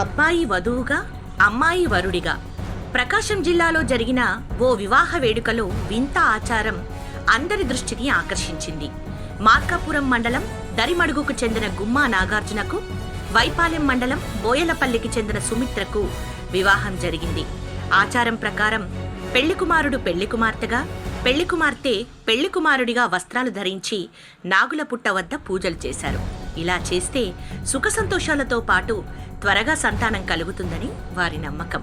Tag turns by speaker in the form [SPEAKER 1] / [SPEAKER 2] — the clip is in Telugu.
[SPEAKER 1] అబ్బాయి వధువుగా అమ్మాయి వరుడిగా. ప్రకాశం జిల్లాలో జరిగిన ఓ వివాహ వేడుకలో వింత ఆచారం అందరి దృష్టిని ఆకర్షించింది. మార్కాపురం మండలం దరిమడుగుకు చెందిన గుమ్మా నాగార్జునకు వైపాలెం మండలం బోయలపల్లికి చెందిన సుమిత్రకు వివాహం జరిగింది. ఆచారం ప్రకారం పెళ్ళి కుమారుడు పెళ్ళి కుమార్తెగా పెళ్ళి కుమార్తె పెళ్ళి కుమారుడిగా వస్త్రాలు ధరించి నాగుల పుట్ట వద్ద పూజలు చేశారు. ఇలా చేస్తే సుఖ సంతోషాలతో పాటు త్వరగా సంతానం కలుగుతుందని వారి నమ్మకం.